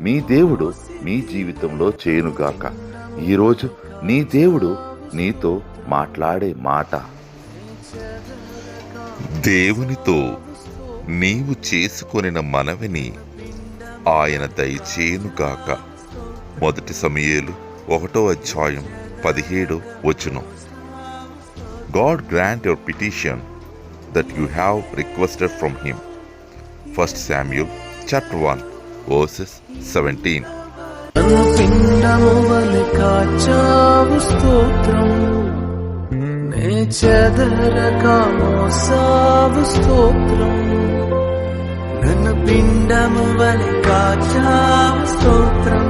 మీ దేవుడు మీ జీవితంలో చేయనుగాక. ఈరోజు నీ దేవుడు నీతో మాట్లాడే మాట. దేవునితో నీవు చేసుకొనిన మనవిని ఆయన దయచేయునుగాక. మొదటి సమయేలు ఒకటో అధ్యాయం పదిహేడు వచనం. God grant your petition that you have requested from him first Samuel chapter one verses seventeen పిండము వలె కాచావు స్తోత్రం.